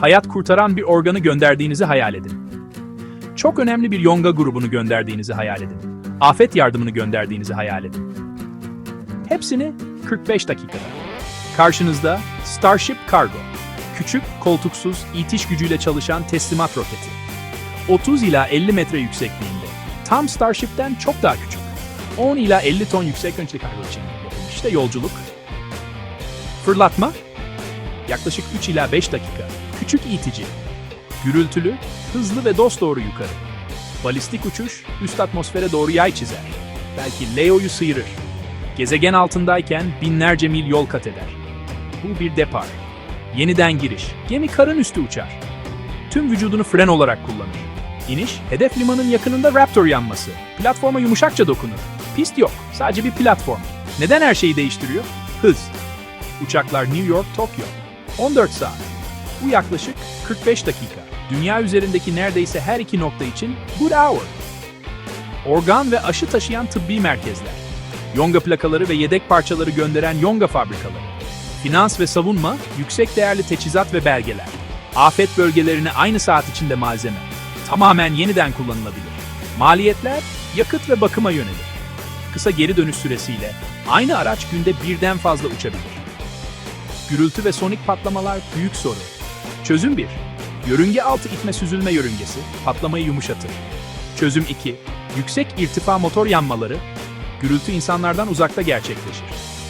hayat kurtaran bir organı gönderdiğinizi hayal edin. Çok önemli bir yonga grubunu gönderdiğinizi hayal edin. Afet yardımını gönderdiğinizi hayal edin. Hepsini 45 dakikada. Karşınızda Starship Cargo. Küçük, koltuksuz, itiş gücüyle çalışan teslimat roketi. 30 ila 50 metre yüksekliğinde. Tam Starship'ten çok daha küçük. 10 ila 50 ton yüksek önçlü kargo için. İşte yolculuk. Fırlatma. Yaklaşık 3 ila 5 dakika. Küçük itici. Gürültülü, hızlı ve dosdoğru yukarı. Balistik uçuş, üst atmosfere doğru yay çizer. Belki Leo'yu sıyırır. Gezegen altındayken binlerce mil yol kat eder. Bu bir depar. Yeniden giriş. Gemi karın üstü uçar. Tüm vücudunu fren olarak kullanır. İniş, hedef limanın yakınında Raptor yanması. Platforma yumuşakça dokunur. Pist yok, sadece bir platform. Neden her şeyi değiştiriyor? Hız. Uçaklar New York, Tokyo. 14 saat. Bu yaklaşık 45 dakika. Dünya üzerindeki neredeyse her iki nokta için good hour. Organ ve aşı taşıyan tıbbi merkezler. Yonga plakaları ve yedek parçaları gönderen Yonga fabrikaları. Finans ve savunma, yüksek değerli teçhizat ve belgeler. Afet bölgelerine aynı saat içinde malzeme. Tamamen yeniden kullanılabilir. Maliyetler, yakıt ve bakıma yönelir. Kısa geri dönüş süresiyle aynı araç günde birden fazla uçabilir. Gürültü ve sonik patlamalar büyük sorun. Çözüm 1. Yörünge altı itme süzülme yörüngesi patlamayı yumuşatır. Çözüm 2. Yüksek irtifa motor yanmaları, gürültü insanlardan uzakta gerçekleşir.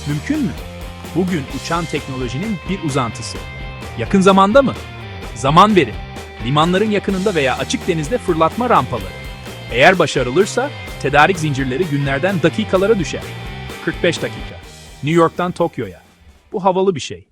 Mümkün mü? Bugün uçan teknolojinin bir uzantısı. Yakın zamanda mı? Zaman verin. Limanların yakınında veya açık denizde fırlatma rampaları. Eğer başarılırsa tedarik zincirleri günlerden dakikalara düşer. 45 dakika. New York'tan Tokyo'ya. Bu havalı bir şey.